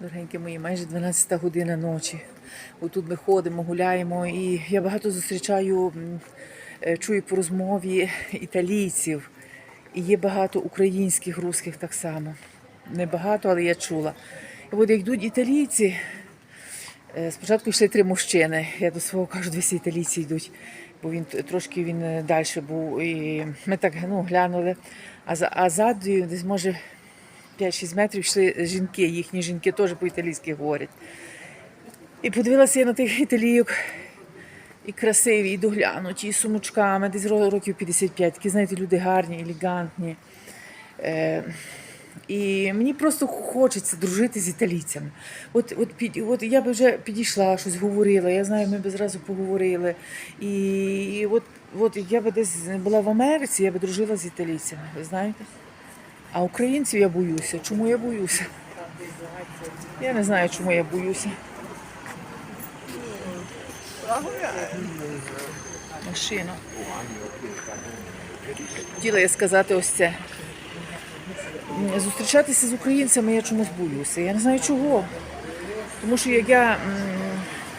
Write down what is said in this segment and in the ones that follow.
Дорогенькі мої, майже 12 година ночі. Отут ми ходимо, гуляємо, і я багато зустрічаю, е, чую по розмові італійців. І є багато українських, русських так само. Не багато, але я чула. І от як йдуть італійці, е, спочатку йшли три мужчини. Я до свого кажу, дві італійці йдуть, бо він трошки він далі був. І ми так ну, глянули. А, за, а ззаду десь може 5-6 метрів йшли жінки, їхні жінки теж по-італійськи говорять. І подивилася я на тих італійок, і красиві, і доглянуті, і сумочками, десь років 55. Такі, знаєте, люди гарні, елегантні. Е, і мені просто хочеться дружити з італійцями. От, от, під, от я би вже підійшла, щось говорила, я знаю, ми б зразу поговорили. І, і от, от я би десь була в Америці, я би дружила з італійцями, ви знаєте? А українців я боюся. Чому я боюся? Я не знаю, чому я боюся. Машина. Хотіла я сказати ось це. Зустрічатися з українцями я чомусь боюся. Я не знаю чого. Тому що як я.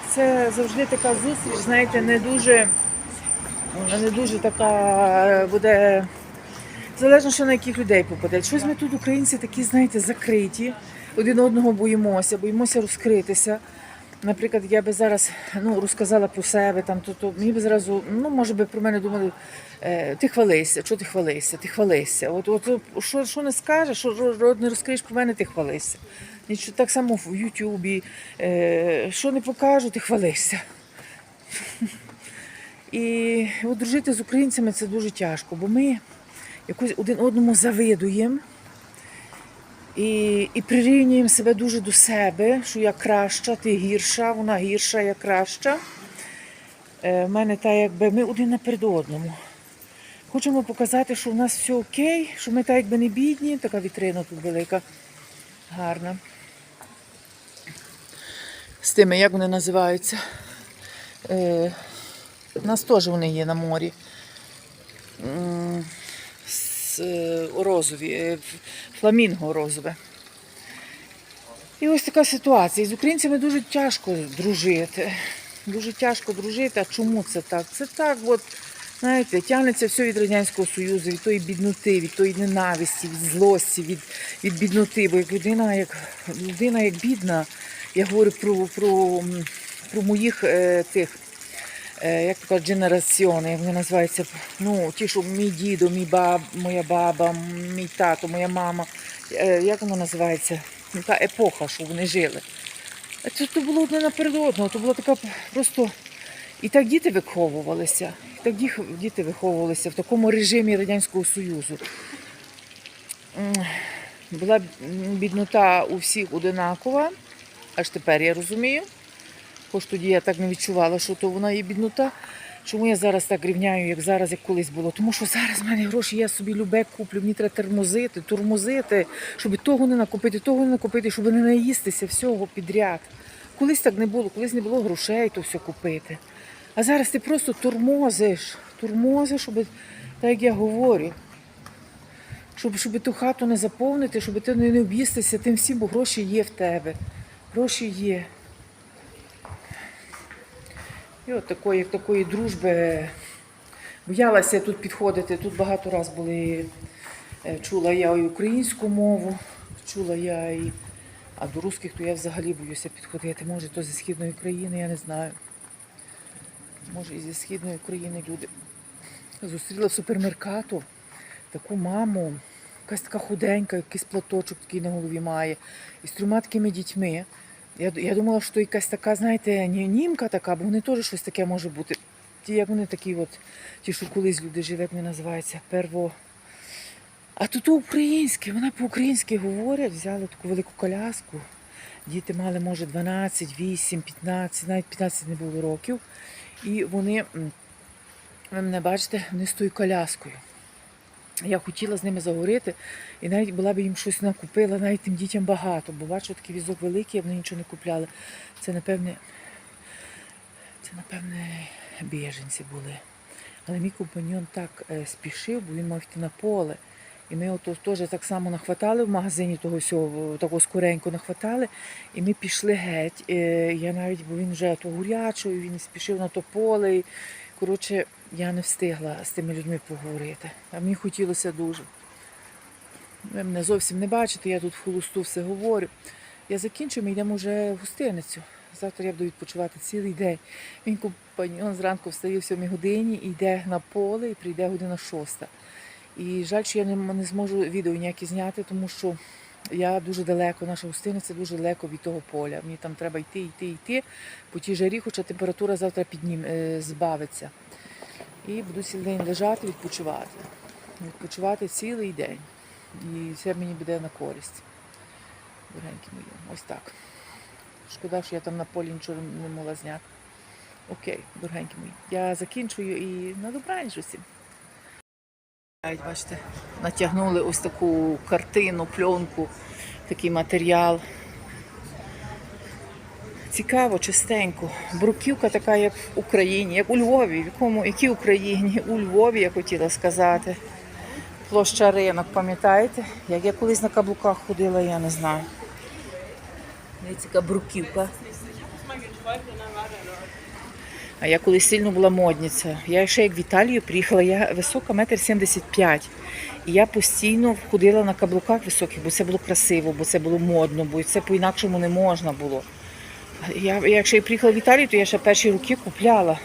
Це завжди така зустріч, знаєте, не дуже, не дуже така буде. Залежно, що на яких людей попаде. Щось ми тут, українці, такі, знаєте, закриті, один одного боїмося, боїмося розкритися. Наприклад, я би зараз ну, розказала про себе, там, то, то мені би зразу, ну, може би про мене думали, е, ти хвалися, що ти хвалися, ти хвалися. От, от, що, що не скажеш, що не розкриєш про мене, ти хвалися. Нічого, так само в Ютубі, е, що не покажу, ти хвалися. І от дружити з українцями це дуже тяжко, бо ми якось один одному завидуємо і, і прирівнюємо себе дуже до себе, що я краща, ти гірша, вона гірша, я краща. Е, в мене так, якби ми один наперед одному. Хочемо показати, що в нас все окей, що ми так якби не бідні, така вітрина тут велика, гарна. З тими, як вони називаються? Е, у нас теж вони є на морі. Е, розові, е, фламінго розове. І ось така ситуація. З українцями дуже тяжко дружити. Дуже тяжко дружити. А чому це так? Це так, от, знаєте, тягнеться все від Радянського Союзу, від тої бідноти, від тої ненависті, від злості, від, від бідноти. Бо як людина, як людина як бідна, я говорю про, про, про моїх е, тих. Е, Як то кажуть, генераціони, як вони називаються, ну, ті, що мій дідо, мій баб, моя баба, мій тато, моя мама. Е, Як воно називається? Ну, та епоха, що вони жили. А Це то було одне наперед одного, то була така просто. І так діти виховувалися. І так діти виховувалися в такому режимі Радянського Союзу. Була біднота у всіх одинакова, аж тепер я розумію. Хоч тоді я так не відчувала, що то вона є біднота. Чому я зараз так рівняю, як зараз, як колись було? Тому що зараз в мене гроші, я собі любе куплю, мені треба тормозити, тормозити, щоб того не накопити, того не накопити, щоб не наїстися всього підряд. Колись так не було, колись не було грошей то все купити. А зараз ти просто тормозиш, тормозиш, щоб, так як я говорю, щоб, щоб ту хату не заповнити, щоб ти не об'їстися тим всім, бо гроші є в тебе. Гроші є. І от такої, такої дружби боялася тут підходити. Тут багато раз були, е, чула я і українську мову, чула я і. А до русських то я взагалі боюся підходити. Може, то зі Східної України, я не знаю. Може, і зі Східної України люди. Зустріла в супермеркату таку маму, якась така худенька, якийсь платочок такий на голові має, і з трьома такими дітьми. Я, я думала, що якась така, знаєте, німка така, бо вони теж щось таке може бути. Ті, як вони такі, от, ті, що колись люди жили, як вони називаються, перво. А тут українське, вони по-українськи говорять, взяли таку велику коляску. Діти мали, може, 12, 8, 15, навіть 15 не було років. І вони, ви мене бачите, вони з тою коляскою. Я хотіла з ними заговорити, і навіть була б їм щось накупила, навіть тим дітям багато, бо бачу, такий візок великий, а вони нічого не купляли. Це, напевне, це, напевне, біженці були. Але мій компаньон так е, спішив, бо він мав йти на поле. І ми ото теж так само нахватали в магазині того всього, такого скоренько нахватали. І ми пішли геть. Е, Я навіть, бо він вже то гурячий, він спішив на то поле. І, коротше, я не встигла з тими людьми поговорити. А мені хотілося дуже. Ви мене зовсім не бачите, я тут в холосту все говорю. Я закінчу, ми йдемо вже в гостиницю. Завтра я буду відпочивати цілий день. Він компаньон зранку встає в 7 годині, йде на поле і прийде година шоста. І жаль, що я не, не зможу відео ніякі зняти, тому що я дуже далеко, наша гостиниця дуже далеко від того поля. Мені там треба йти, йти, йти по тій жарі, хоча температура завтра піднім, е, збавиться. І буду цілий день лежати, відпочивати. Відпочивати цілий день. І це мені буде на користь. Дорогенькі мої, ось так. Шкода, що я там на полі нічого не могла зняти. Окей, дорогенькі мої. Я закінчую і на добраніч усім. Бачите, натягнули ось таку картину, пленку, такий матеріал. Цікаво, чистенько. Бруківка така, як в Україні, як у Львові. В якому, якій Україні? У Львові, я хотіла сказати. Площа ринок, пам'ятаєте? Як я колись на каблуках ходила, я не знаю. Дивіться, яка бруківка. А я колись сильно була модниця. Я ще як в Італію приїхала, я висока, метр сімдесят п'ять. І я постійно ходила на каблуках високих, бо це було красиво, бо це було модно, бо це по-інакшому не можна було. Я, якщо я приїхала в Італію, то я ще перші роки купляла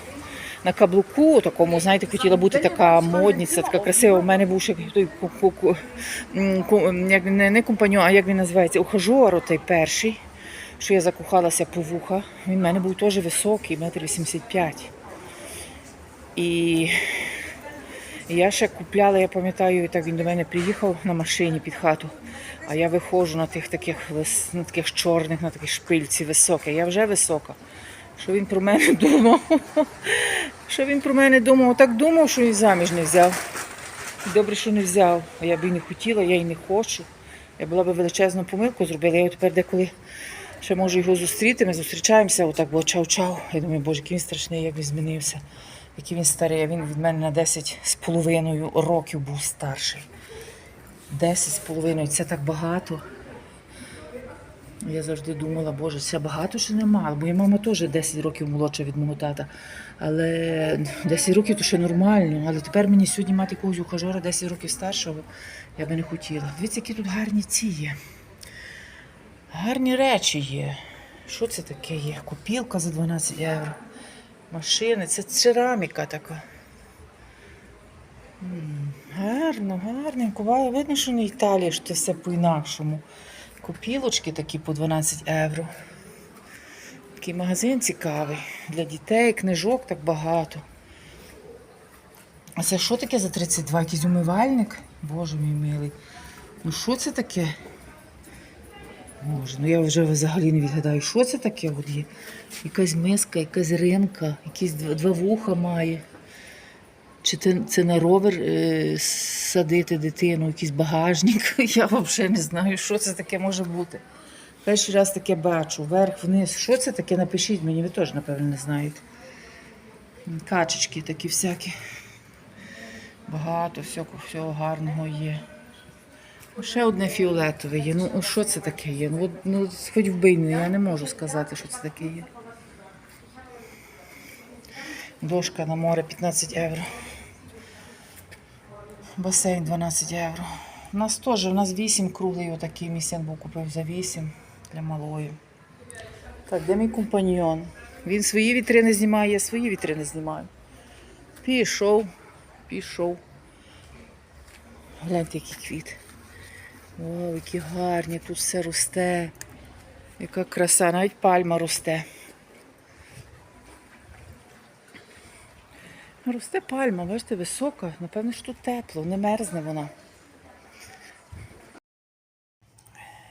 на каблуку, такому, знаєте, хотіла бути така модниця, така красива. У мене був ще той як не, не компаньон, а як він називається, ухажор той перший, що я закохалася по вуха. Він в мене був теж високий, метр вісімдесят п'ять. І я ще купляла, я пам'ятаю, так він до мене приїхав на машині під хату. А я виходжу на тих таких на таких чорних, на таких шпильці високих. Я вже висока. Що він про мене думав? Що він про мене думав? Так думав, що і заміж не взяв. Добре, що не взяв. А я б і не хотіла, я і не хочу. Я була б величезну помилку зробила. Я тепер деколи ще можу його зустріти. Ми зустрічаємося, отак було чав-чав. Я думаю, боже, який він страшний, як він змінився. Який він старий. А Він від мене на 10 з половиною років був старший. 10 з половиною це так багато. Я завжди думала, боже, це багато чи нема. Моя мама теж 10 років молодша від мого тата. Але 10 років то ще нормально. Але тепер мені сьогодні мати якогось ухажора 10 років старшого. Я би не хотіла. Дивіться, які тут гарні ці є. Гарні речі є. Що це таке є? Купілка за 12 євро. Машини, це кераміка така. Гарно, гарненько. Видно, що не Італія, що це все по-інакшому. Копілочки такі по 12 євро. Такий магазин цікавий. Для дітей, книжок так багато. А це що таке за 32? Якийсь умивальник? Боже мій милий. Ну що це таке? Боже, ну я вже взагалі не відгадаю, що це таке от є. Якась миска, якась ринка, якісь два, вуха має. Чи це, на ровер е, садити дитину, якийсь багажник? Я взагалі не знаю, що це таке може бути. Перший раз таке бачу, вверх, вниз. Що це таке? Напишіть мені, ви теж, напевно, не знаєте. Качечки такі всякі. Багато всякого всього гарного є. Ще одне фіолетове є. Ну, що це таке є? Ну, ну хоч вбий мене, я не можу сказати, що це таке є. Дошка на море 15 євро. Басейн 12 євро. У нас теж, у нас 8 круглий отакий місяць був купив за 8 для малої. Так, де мій компаньйон? Він свої вітрини знімає, я свої вітрини знімаю. Пішов, пішов. Гляньте, який квіт. О, які гарні, тут все росте. Яка краса, навіть пальма росте. Росте пальма, бачите, висока. Напевно, що тут тепло, не мерзне вона.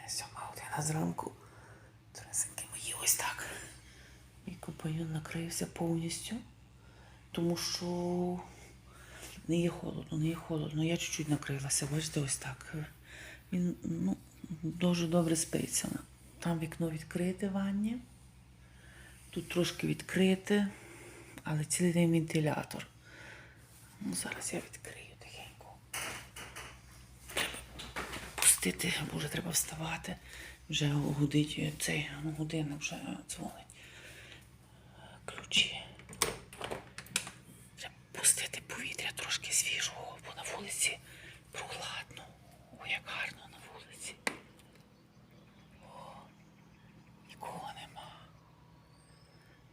Сьома година зранку. Тресеньки мої ось так. І компаньон накрився повністю, тому що не є холодно, не є холодно. Я чуть-чуть накрилася, бачите, ось так. Він ну, дуже добре спиться. Там вікно відкрите в ванні. Тут трошки відкрите, але цілий день вентилятор. Ну, зараз я відкрию тихенько. пустити, бо вже треба вставати. Вже гудить цей ну, годинник вже дзвонить. Ключі. Треба пустити повітря трошки свіжого, бо на вулиці прохладно. О, як гарно на вулиці. О, нікого нема.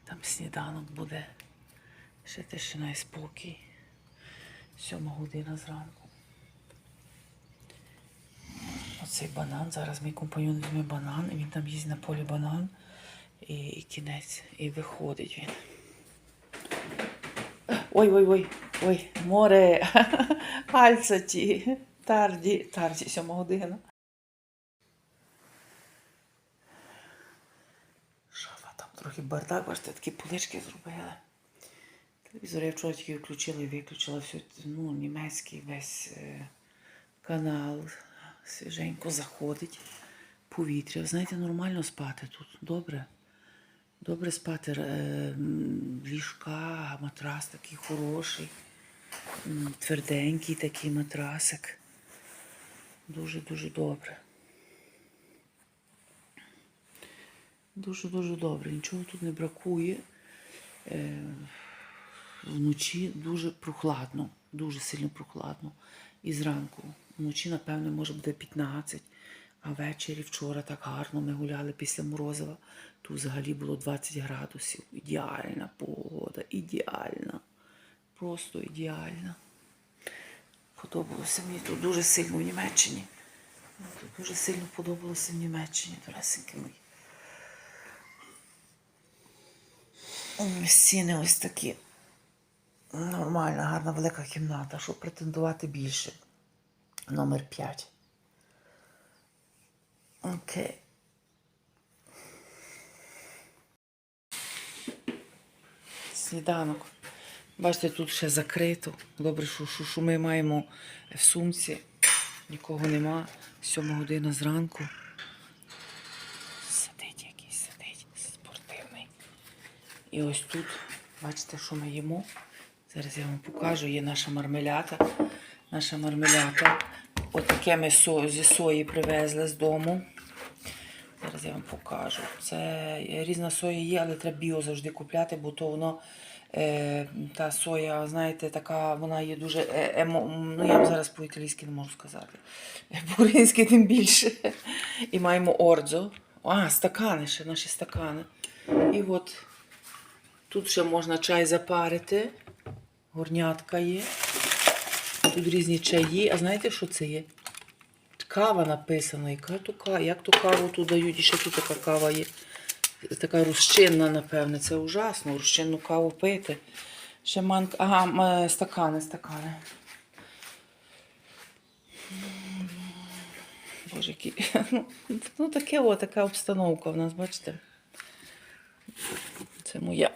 Там сніданок буде. Ще тишина і спокій. Сьома година зранку. Оцей банан. Зараз мій компаньон візьме банан, і він там їсть на полі банан. І, і кінець. І виходить він. Ой, ой, ой, ой, море. Альцаті. Тарді, тарді, сьома година. Шафа там трохи бардак, бачите, такі полички зробили. Телевізор я вчора тільки включила і виключила все, ну, німецький весь е, канал. Свіженько заходить. Повітря. Знаєте, нормально спати тут. Добре. Добре спати. Е, ліжка, матрас такий хороший. Тверденький такий матрасик. Дуже-дуже добре. Дуже-дуже добре. Нічого тут не бракує. Е, вночі дуже прохладно, дуже сильно прохладно. І зранку. Вночі, напевно, може буде 15, а ввечері вчора так гарно ми гуляли після Морозова. Тут взагалі було 20 градусів. Ідеальна погода, ідеальна. Просто ідеальна. Подобалося мені тут дуже сильно в Німеччині. Тут дуже сильно подобалося в Німеччині, доресеньки мої. М, Стіни ось такі. Нормальна, гарна велика кімната, щоб претендувати більше. Номер 5. Окей. Сніданок. Бачите, тут ще закрито. Добре, що, що ми маємо в сумці. Нікого нема. Сьома година зранку. І ось тут, бачите, що ми їмо. Зараз я вам покажу. Є наша мармелята. Наша мармелята. Отаке ми со, зі сої привезли з дому. Зараз я вам покажу. Це різна соя є, але треба біо завжди купляти, бо то воно е, та соя, знаєте, така, вона є дуже е, емо, ну я вам зараз по-італійськи не можу сказати. По-українськи тим більше. І маємо ордзо. А, стакани ще, наші стакани. І от тут ще можна чай запарити. Горнятка є. Тут різні чаї. А знаєте, що це є? Кава написана. Яка то кава? Як ту каву тут дають? І ще тут така кава є. Така розчинна, напевне. Це ужасно. Розчинну каву пити. Ще манка. Ага, е, стакани, стакани. Боже, які. Ну, ну таке о, така обстановка в нас, бачите? Це моя.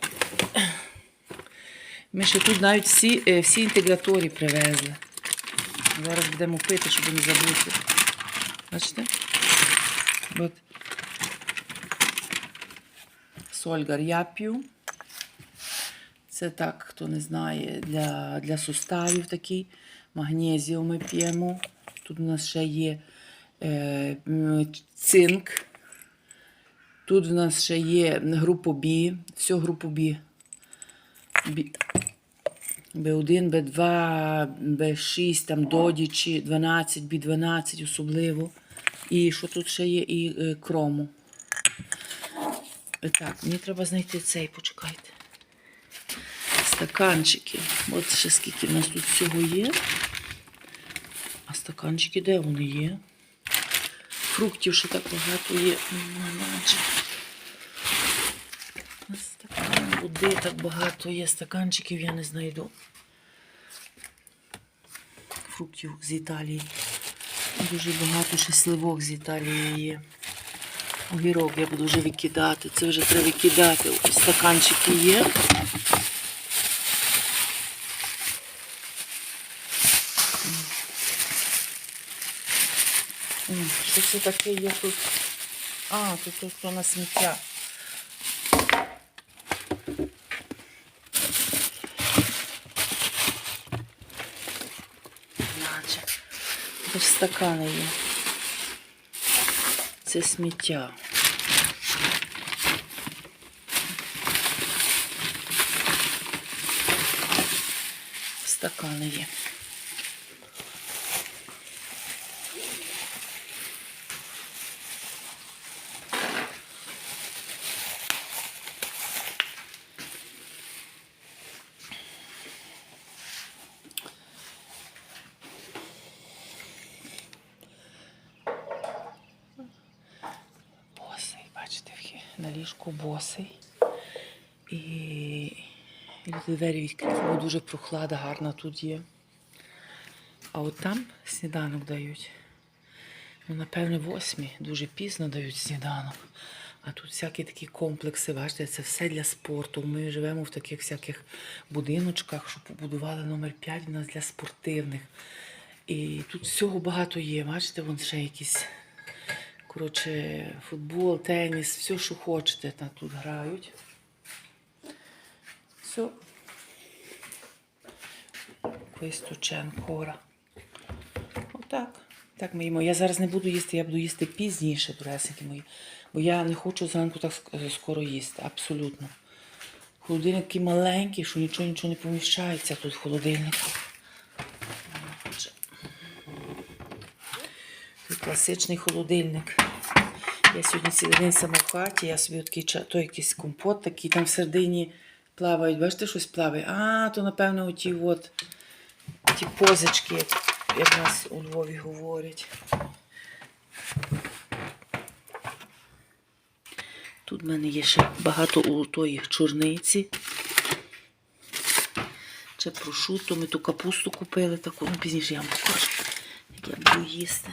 Ми ще тут навіть всі, е, всі інтеграторі привезли. Зараз будемо пити, щоб не забути. Бачите? От. Сольгар я п'ю. Це так, хто не знає, для, для суставів такий. Магнезію ми п'ємо. Тут у нас ще є е, цинк. Тут в нас ще є групу Бі. Все групу. Бі. Б1, Б2, Б6, там додічі, 12, Б12 особливо. І що тут ще є? І е, крому. Е, Так, мені треба знайти цей, почекайте. Стаканчики. От ще скільки в нас тут всього є. А стаканчики де вони є? Фруктів ще так багато є. Наче. Стакан, води так багато є, стаканчиків я не знайду. Фруктів з Італії. Дуже багато ще сливок з Італії є. Огірок я буду вже викидати. Це вже треба викидати. Ось Стаканчики є. Що це таке є тут? А, тут, тут, тут на сміття. Тут стакани є. Це сміття. Стакани є. Босий, бачите, вхи- на ліжку босий. І люди двері відкриті, бо дуже прохлада гарна тут є. А от там сніданок дають. Ну, напевне, восьмі. Дуже пізно дають сніданок. А тут всякі такі комплекси, бачите, це все для спорту. Ми живемо в таких всяких будиночках, що побудували номер 5 в нас для спортивних. І тут всього багато є. Бачите, вон ще якісь Коротше, футбол, теніс, все, що хочете, там тут грають. Все. Вистучен кора. Отак. Так ми. Я зараз не буду їсти, я буду їсти пізніше, дуресенькі мої. Бо я не хочу зранку так скоро їсти. Абсолютно. Холодильник такий маленький, що нічого нічого не поміщається тут в холодильнику. Отже. Тут класичний холодильник. Я сьогодні цілий день сама в хаті, я собі такий ча- то якийсь компот такий, там всередині плавають. Бачите, щось плаває? А, то напевно оті от ті позички, як нас у Львові говорять. Тут в мене є ще багато у тої чорниці. Це прошуто. Ми ту капусту купили таку, ну пізніше я вам покажу, як я буду їсти.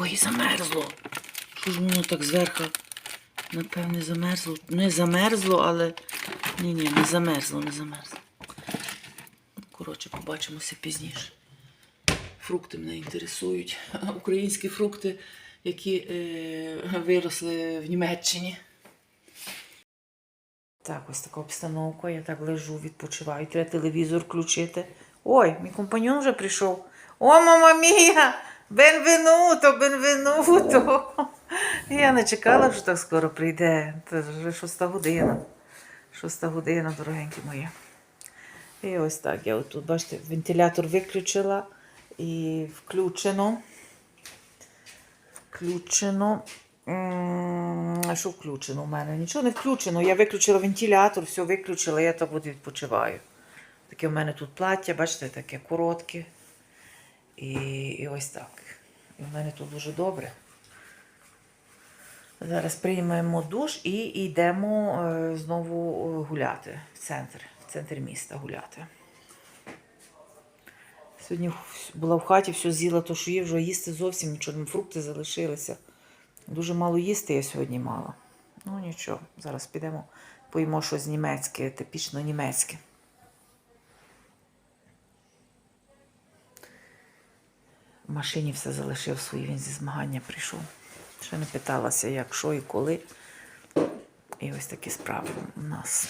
Ой, замерзло. Що ж воно так зверху? Напевне, замерзло. Не замерзло, але. Ні, ні, не замерзло, не замерзло. Коротше, побачимося пізніше. Фрукти мене інтересують. Українські фрукти, які е, виросли в Німеччині. Так, ось така обстановка. Я так лежу, відпочиваю. Треба телевізор включити. Ой, мій компаньон вже прийшов. О, мама мія! Бенвенуто, бенвенуто! Я не чекала, що так скоро прийде. Це вже шоста година. Шоста година, дорогенькі мої. І ось так. Я отут, бачите, вентилятор виключила і включено. Включено. Що включено у мене? Нічого не включено. Я виключила вентилятор, все виключила, я так от відпочиваю. Таке в мене тут плаття, бачите, таке коротке. І, і ось так. І в мене тут дуже добре. Зараз приймемо душ і йдемо е, знову е, гуляти в центр, в центр міста гуляти. Сьогодні була в хаті, все з'їла, то що є, вже їсти зовсім нічого, фрукти залишилися. Дуже мало їсти я сьогодні мала. Ну нічого, зараз підемо, поїмо щось німецьке, типічно німецьке. В машині все залишив свої, він зі змагання прийшов. Ще не питалася, як, що і коли. І ось такі справи у нас.